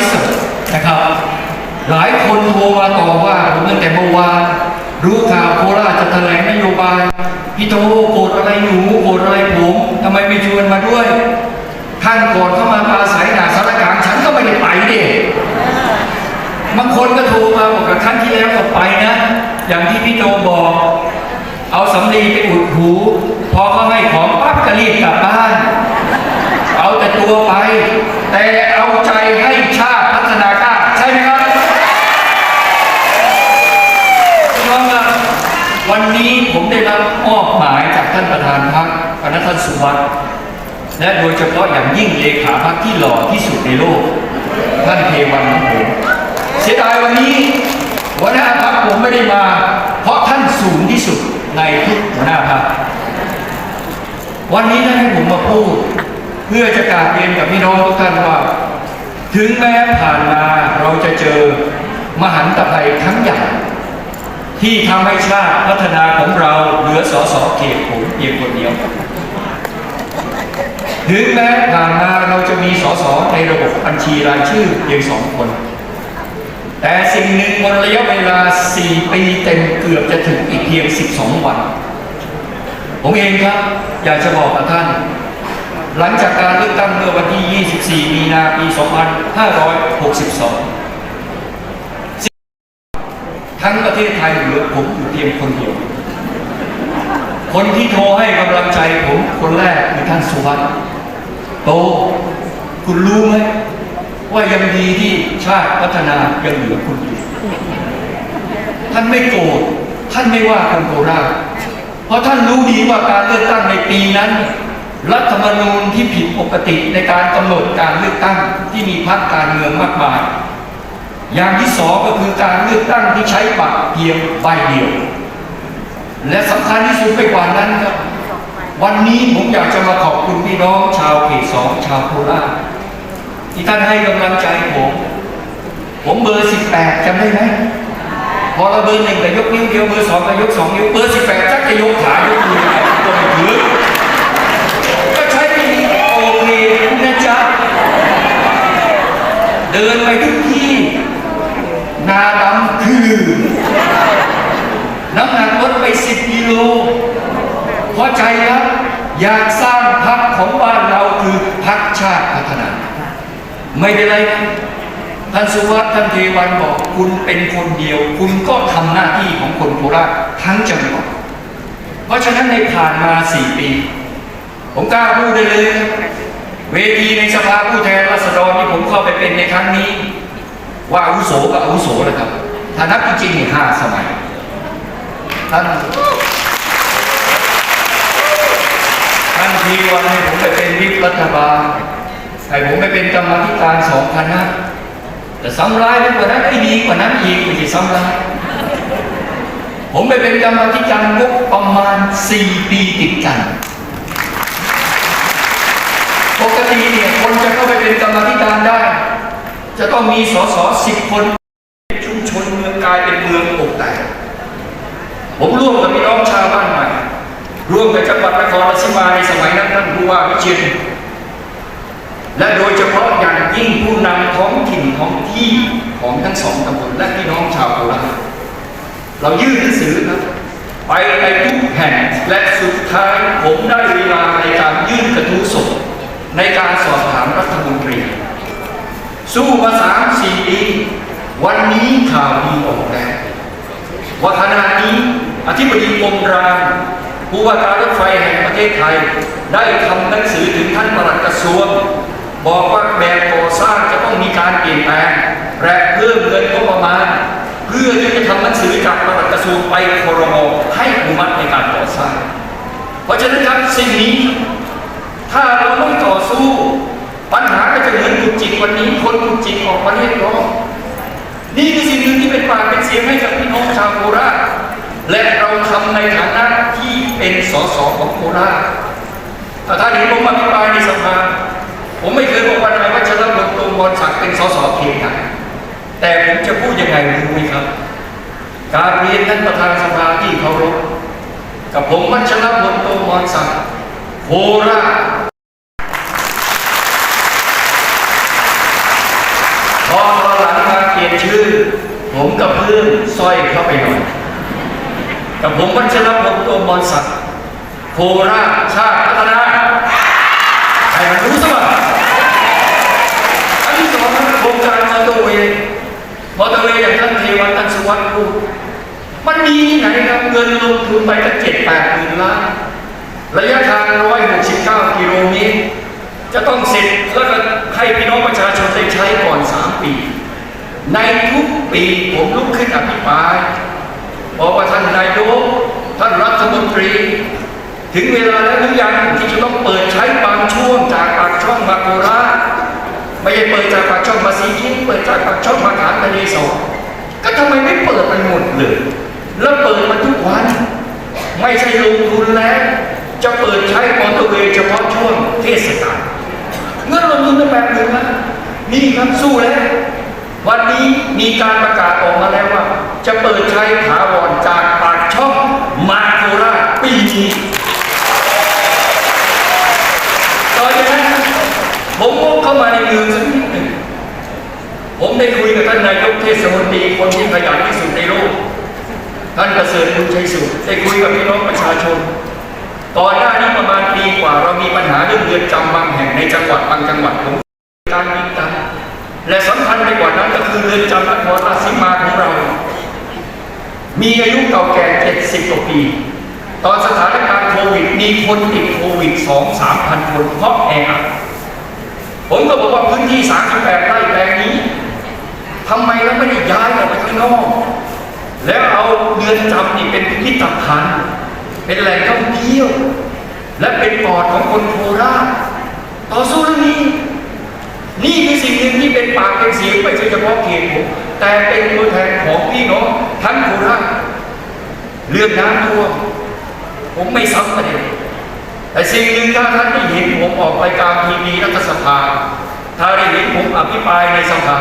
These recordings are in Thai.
ฟ์สดนะครับ หลายคนโทรมาต่อว่าผมตั้งแต่เมื่อวานรู้ข่าวโคราชจะแถลงนโยบายพี่โตโกรธอะไรหนูโกรธอะไรผมทำไมไม่ชวนมาด้วยท่านก่อนเข้ามาปราศัยหนาสารการฉันก็ไม่ได้ไปเด็บางคนก็โทรมาบอกกับท่านที่แล้วก็ไปนะ อย่างที่พี่โตบอก เอาสำลีไปอุดหู พอเขาให้ของปั๊บก็รีบกลับบ้าน สุวัสด์และโดยเฉพาะอย่างยิ่งเลขาพรรคที่หล่อที่สุดในโลก ท่านเทวันของผมเสียดายวันนี้หัวหน้าพรรคผมไม่ได้มา เพราะท่านสูงที่สุดในทุกหัวหน้าพรรควันนี้ท่านให้ผมมาพูด เพื่อจะกราบเรียนกับพี่น้องทุกท่านว่า ถึงแม้ผ่านมาเราจะเจอมหันตภัยครั้งใหญ่ที่ทำให้ชาติพัฒนาของเราเหลือสอสอเขตผมเพียงคนเดียว ถึงแม้ผ่านมาเราจะมีสอสอในระบบบัญชีรายชื่อเพียงสองคน แต่สิ่งหนึ่งบนระยะเวลา 4 ปีเต็มเกือบจะถึงอีกเพียง 12 วัน ผมเองครับ อยากจะบอกกับท่าน หลังจากการเลือกตั้งเมื่อวันที่ 24 มีนาปี 2562ทั้งประเทศไทยเหลือผมอยู่เพียงคนเดียว คนที่โทรให้กำลังใจผมคนแรกคือท่านสุวัสด์ โต คุณรู้ไหมว่ายังดีที่ชาติพัฒนายังเหลือคุณอยู่ท่านไม่โกรธท่านไม่ว่าคนโคราชเพราะท่านรู้ดีว่าการเลือกตั้งในปีนั้น รัฐธรรมนูญที่ผิดปกติในการกำหนดการเลือกตั้งที่มีพรรคการเมืองมากมาย อย่างที่สองก็คือการเลือกตั้งที่ใช้บัตรเพียงใบเดียว และสำคัญที่สุดไปกว่านั้นครับวันนี้ผมอยากจะมาขอบคุณพี่น้องช ของชาวโคราชที่ท่านให้กำลังใจผม ผมเบอร์18จำได้ไหมพอเราเบอร์หนึ่งก็ยกนิ้วเดียวเบอร์สองก็ยกสองนิ้วเบอร์18จักจะยกขายกมือก็ไม่ถือก็ใช้วิธีโอเคนะจ๊ะเดินไปทุกที่นาดำคือ น้ำหนักลดไป10กิโลเพราะใจครับ อยากสร้างพักของบ้านเราคือพักชาติพัฒนา ไม่เป็นไรนะท่านสุวัสดิ์ท่านเทวันบอกคุณเป็นคนเดียว คุณก็ทำหน้าที่ของคนโคราชทั้งจังหวัดเพราะฉะนั้นในผ่านมา4ปี ผมกล้าพูดได้เลย เวทีในสภาผู้แทนราษฎรที่ผมเข้าไปเป็นในครั้งนี้ ว่าอาวุโสกับอาวุโสนะครับถ้านับจริงๆห้าสมัยท่าน ท่านทีวันให้ผมไปเป็นวิปรัฐบาลให้ผมไปเป็นกรรมธิการสองคณะแต่ซ้ำร้ายกว่านั้นไอ้ดีกว่านั้นอีกไม่ใช่ซ้ำร้ายผมไปเป็นกรรมธิการงบประมาณ 4 ปีติดกัน ปกติเนี่ยคนจะเข้าไปเป็นกรรมธิการได้ จะต้องมีสสสิบคนชุมชนเมืองกลายเป็นเมืองอกแตกผมร่วมกับพี่น้องชาวบ้านหม ร่วมกับจังหวัดนครราชสีมาในสมัยนั้นท่านผู้ว่าวิเชียรและโดยเฉพาะอย่างยิ่งผู้นำท้องถิ่นท้องที่ของทั้งสองตำบลและพี่น้องชาวโคราชเรายื่นหนังสือครับไปในทุกแห่งและสุดท้ายผมได้เวลาในการยื่นกระทู้สดในการสอบถามรัฐมนตรี สู้มาสามสี่ปีวันนี้ข่าวดีออกแล้วว่าขณะนี้อธิบดีกรมราง ผู้ว่าการรถไฟแห่งประเทศไทย ได้ทำหนังสือถึงท่านปลัดกระทรวง บอกว่าแบบก่อสร้างจะต้องมีการเปลี่ยนแปลงและเพิ่มเงินงบประมาณ เพื่อที่จะทำหนังสือจากปลัดกระทรวงไปครมให้อนุมัติในการก่อสร้าง เพราะฉะนั้นครับสิ่งนี้ ถ้าเราไม่ต่อสู้ ปัญหาก็จะเหมือนกุจิกวันนี้คนกุจิกออกมาเรียกร้องนี่คือสิ่งหนึ่งที่เป็นปากเป็นเสียงให้กับพี่น้องชาวโคราชและเราทำในฐานะที่ เป็นสสของโคราชถ้าท่านเห็นผมอภิปรายในสภาผมไม่เคยบอกว่านายวัชรพลตรงบอลศักดิ์เป็นสสเขตไหนแต่ผมจะพูดยังไงรู้ไหมครับ การเรียนท่านประธานสภาที่เคารพกับผมวัชรพลตรงบอลศักดิ์โคราชพอตอนหลังมาเปลี่ยนชื่อ ผมกับเพื่อนสร้อยเข้าไปหน่อย กับผมวัชรพงศ์โตมรศักดิ์โคราชชาติพัฒนาให้มันรู้ซะบ้างอันที่สองโครงการมอเตอร์เวย์มอเตอร์เวย์อย่างท่านเทวันตันสวัสดิ์พูดมันมีที่ไหนครับเงินลงทุนไปตั้งเจ็ดแปดหมื่นล้านระยะทาง169กิโลเมตรจะต้องเสร็จแล้วก็ให้พี่น้องประชาชนได้ใช้ก่อน3ปี ในทุกปีผมลุกขึ้นอภิปราย บอกว่าท่านนายกท่านรัฐมนตรี ถึงเวลาแล้วหรือยังที่จะต้องเปิดใช้บางช่วงจากปากช่องมาโคราไม่ใช่เปิดจากปากช่องมาสีคิ้วเปิดจากปากช่องมาฐานทะเลสองก็ทำไมไม่เปิดมันหมดเลย แล้วเปิดมันทุกวัน ไม่ใช่ลงทุนแล้ว จะเปิดใช้มอเตอร์เวย์เฉพาะช่วงเทศกาลเงินลงทุนไปแบบหนึ่งนะนี่ครับสู้แล้ว วันนี้มีการประกาศออกมาแล้วว่า จะเปิดใช้ถาวรจากปากช่องมาโคราชปีนี้ต่อจากนั้ผมก็เข้ามาในเมืองสักนิดหนึ่งผมได้คุยกับท่านนายกเทศมนตรีคนที่ขยันที่สุดในโลก ท่านประเสริฐคุณชัยสุขได้คุยกับพี่น้องประชาชนก่อนหน้านี้ประมาณปีกว่าเรามีปัญหาเรื่องเรือนจำบางแห่งในจังหวัดบางจังหวัดของการยิงกัน และสำคัญไปกว่านั้นก็คือเรือนจำนครราชสีมาของเรา มีอายุเก่าแก่ 70กว่าปี ตอนสถานการณ์โควิด มีคนติดโควิด 2 3พันคนเพราะแออัดผมก็บอกว่าพื้นที่ 38ไร่แปลงนี้ทำไมเราไม่ได้ย้ายออกไปข้างนอก แล้วเอาเรือนจำนี่เป็นพิพิธภัณฑ์เป็นแหล่งท่องเที่ยว และเป็นปอดของคนโคราชต่อสู้เรื่องนี้ นี่คือสิ่งหนึ่งที่ เป็นปากเป็นเสียงไม่ใช่เฉพาะเขตผมแต่เป็นตัวแทนของพี่น้องทั้งโคราชเรื่องน้ำท่วมผมไม่ซ้ำประเด็นแต่สิ่งหนึ่งถ้าท่านได้เห็นผมออกรายการทีวีรัฐสภา ถ้าได้เห็นผมอภิปรายในสภา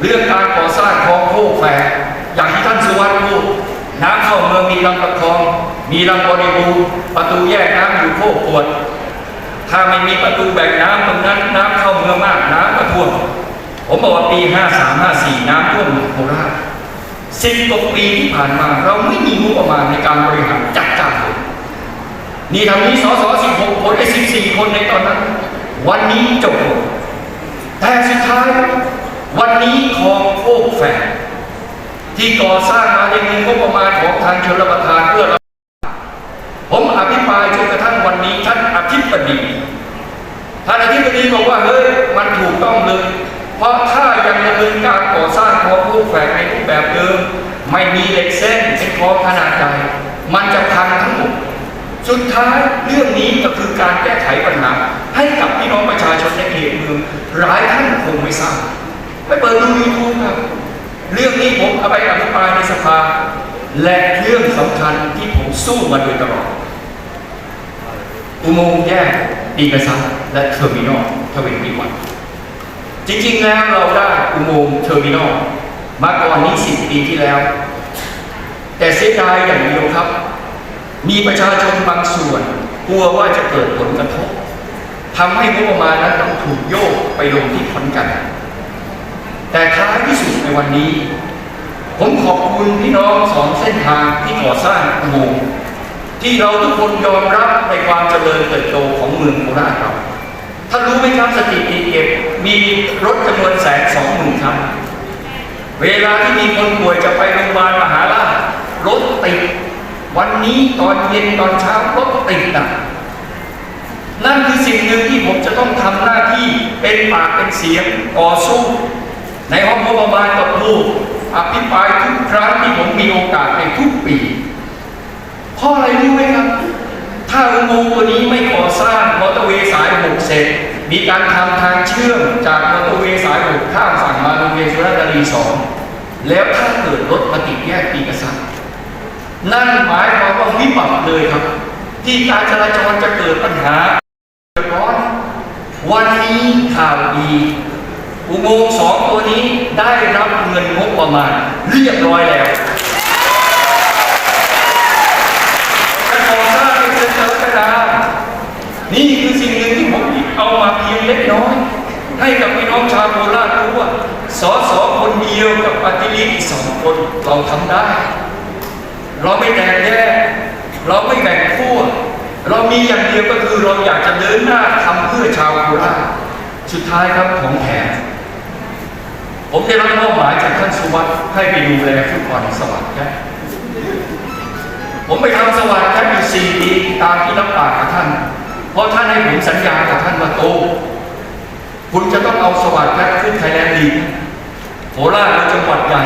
เรื่องการก่อสร้างคลองโคกแฝกอย่างที่ท่านสุวรรณพูดน้ำเข้าเมืองมีลำตะคอง มีลำบริบูรประตูแยกน้ำอยู่โคกปวด ถ้าไม่มีประตูแบ่งน้ำตรงนั้นน้ำเข้าเมืองมากน้ำก็ท่วม ผมบอกว่าปี 53 54 น้ำท่วมโคราชสิบกว่าปีที่ผ่านมา เราไม่มีงบประมาณในการบริหารจัดการเลยนี่ทำนี้สส16 คนไอ้14 คนในตอนนั้น วันนี้จบแต่สุดท้าย วันนี้คลองโคกแฝกที่ก่อสร้างมาในเงินงบประมาณของทางชลประทานเพื่อเราผมอภิปรายจนกระทั่งวันนี้ท่านอธิบดีท่านอธิบดีบอกว่าเฮ้ยมันถูกต้องเลย เพราะถ้ายังดำเนินการก่อสร้างคลองลูกแฝงในรูปแบบเดิม ไม่มีเหล็กเส้นเป็นคลองขนาดใหญ่มันจะพังทั้งหมดสุดท้ายเรื่องนี้ก็คือการแก้ไขปัญหา ให้กับพี่น้องประชาชนในเขตเมืองหลายท่านคงไม่ทราบไปเปิดดูยูทูบครับเรื่องนี้ผมเอาไปอภิปรายในสภา และเรื่องสำคัญที่ผมสู้มาโดยตลอดอุโมงค์แยกดีกระซันและเทอร์มินอลทเวนตี้วัน จริงๆแล้วเราได้อุโมงค์เทอร์มินอลมาก่อนนี้สิบปีที่แล้ว แต่เสียดายอย่างเดียวครับ มีประชาชนบางส่วนกลัวว่าจะเกิดผลกระทบทำให้งบประมาณนั้นต้องถูกโยกไปลงที่ขอนแกันแต่ท้ายที่สุดในวันนี้ ผมขอบคุณพี่น้องสองเส้นทางที่ก่อสร้างอุโมงค์ที่เราทุกคนยอมรับในความเจริญเติบโตของเมืองโคราชเรา ท่านรู้ไหมครับสถิติเก็บมีรถจำนวนแสนสองหมื่นคันเวลาที่มีคนป่วยจะไปโรงพยาบาลมหาราชรถติด วันนี้ตอนเย็นตอนเช้ารถติดนะนั่นคือสิ่งหนึ่งที่ผมจะต้องทำหน้าที่เป็นปากเป็นเสียงต่อสู้ ในห้องงบประมาณกับผู้อภิปรายทุกครั้งที่ผมมีโอกาสในทุกปีเพราะอะไรรู้ไหมครับ ถ้าอุโมงค์ตัวนี้ไม่ก่อสร้างมอเตอร์เวย์สายหกเสร็จ มีการทำทางเชื่อมจากมอเตอร์เวย์สายหกข้ามฝั่งมาโรงเรียนสุราษฎร์ธานีสองแล้วถ้าเกิดรถมาติดแยกปีกษัตริย์นั่นหมายความว่าวิบัติเลยครับ ที่การจราจรจะเกิดปัญหาร้อนวันนี้ข่าวดี อุโมงค์สองตัวนี้ได้รับเงินงบประมาณเรียบร้อยแล้วการก่อสร้างเป็นเดือนกรกฎาคมนี่คือสิ่งหนึ่งที่ผมเอามา เล็กน้อย ให้กับพี่น้องชาวโคราชรู้ว่าสอสอคนเดียวกับปฏิริษีอีสองคนเราทำได้ เราไม่แตกแยกเราไม่แบ่งขั้วเรามีอย่างเดียวก็คือเราอยากจะเดินหน้าทำเพื่อชาวโคราชสุดท้ายครับของแถมผมได้รับมอบหมายจากท่านสุวัสด์ให้ไปดูแลฟุตบอลสวัสดิ์แคทผมไปทำสวัสดิ์แคทอยู่สี่ปีตามที่รับปากกับท่าน เพราะท่านให้ผมสัญญากับท่านว่าโต คุณจะต้องเอาสวัสดิ์แคท ขึ้นไทยแลนด์ลีกโคราชเป็นจังหวัดใหญ่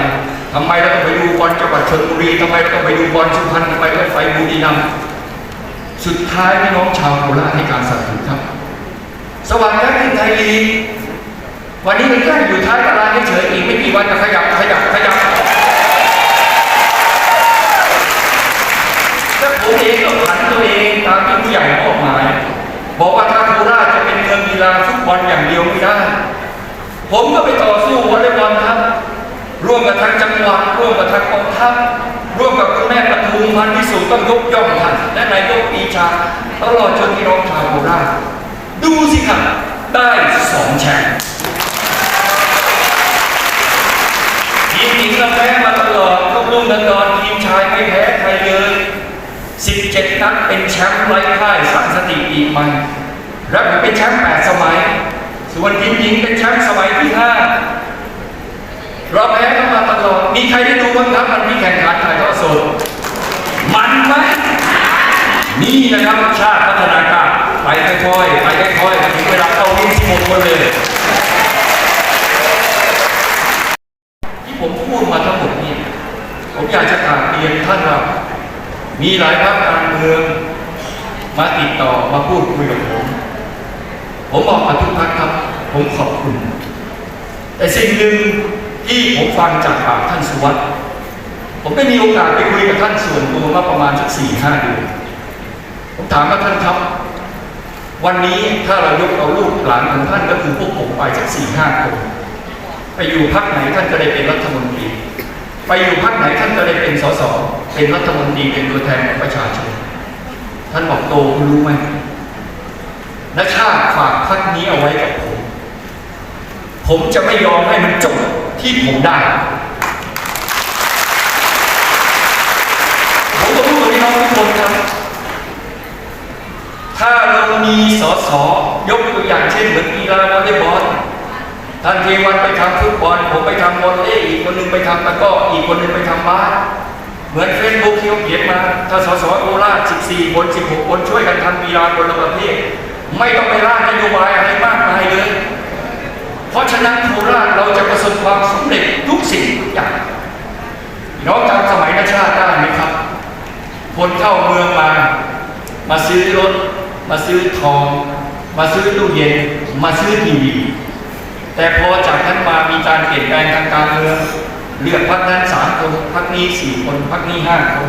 ทำไมเราต้องไปดูบอลจังหวัดชลบุรีทำไมเราต้องไปดูบอลสุพรรณทำไมเราต้องไปบุรีรัมย์สุดท้ายพี่น้องชาวโคราชให้การสนับสนุนครับ สวัสดิ์แคทขึ้นไทยลีกวันนี้มันแค่อยู่ท้ายตารางเฉยๆอีกไม่กี่วันจะขยับขยับขยับแล้วผมเองก็ผันตัวเองตามที่ผู้ใหญ่มอบหมาบอกว่าถ้าโคราชจะเป็นเมืองกีฬาฟุตบอลอย่างเดียว ผมก็ไปต่อสู้วอลเลย์บอลครับ ร่วมกับทางจังหวัดร่วมกับทางกองทัพร่วมกับคุณแม่ปทุมพันธ์ที่สุดต้องยกย่องท่านและนายกปีชาตลอดจนพี่น้องชาวโคราชดูสิครับได้สองแชมป์ทีมหญิงเราแพ้มาตลอดก็รุ่งเรือนอนทีมชายไม่แพ้ใครเลย 17 นัดเป็นแชมป์ไร้พ่ายสร้างสถิติใหม่และผมเป็นแชมป์8สมัย ส่วนทีมหญิงเป็นแชมป์สมัยที่5เราแพ้กันมาตลอด มีใครได้ดูบ้างครับมันมีแข่งขันถ่ายทอดสด มันไหมนี่นะครับชาติพัฒนาการไปค่อยๆไปค่อยๆถึงเวลาเข้าวิ่ง16คนเลย ที่ผมพูดมาทั้งหมดนี้ ผมอยากจะกราบเรียนท่านว่า มีหลายภาคการเมืองมาติดต่อมาพูดคุยกับผม ผมบอกกับทุกท่านครับ ผมขอบคุณ แต่สิ่งหนึ่งที่ผมฟังจากปากท่านสุวัสด์ผมได้มีโอกาสไปคุยกับท่านส่วนตัวมาประมาณสักสี่ห้าเดือนผมถามว่าท่านครับ วันนี้ถ้าเรายกเอาลูกหลานของท่านก็คือพวกผมไปสักสี่ห้าคนไปอยู่พักไหนท่านจะได้เป็นรัฐมนตรี ไปอยู่พักไหนท่านจะได้เป็นสสเป็นรัฐมนตรีเป็นตัวแทนของประชาชน ท่านบอกโตคุณรู้ไหม นชาติฝากพักนี้เอาไว้กับผม ผมจะไม่ยอมให้มันจบที่ผมได้ ผมก็พูดกับพี่น้องทุกคนครับ ถ้าเรามีสอสอยกตัวอย่างเช่นเหมือนกีฬาวอลเลย์บอลท่านเทวันไปทำฟุตบอล ผมไปทำวอลเลย์อีกคนหนึงไปทำตะก้ออีกคนหนึงไปทำบาสเหมือนเฟซบุ๊กที่เขาเขียนมา ถ้าสสโคราช14 คน 16 คนช่วยกันทำกีฬาคนละประเภท ไม่ต้องไปร่างนโยบายอะไรมากมายเลย เพราะฉะนั้นโคราชเราจะประสบความสำเร็จทุกสิ่งทุกอย่างนองจำสมัยนชาติได้ไหมครับ คนเข้าเมืองมา มาซื้อรถ มาซื้อทอง มาซื้อตู้เย็น มาซื้อทีวี แต่พอจากนั้นมามีการเปลี่ยนแปลงทางการเมืองเลือกพักนั้นสามคนพักนี้สี่คนพักนี้ห้าคน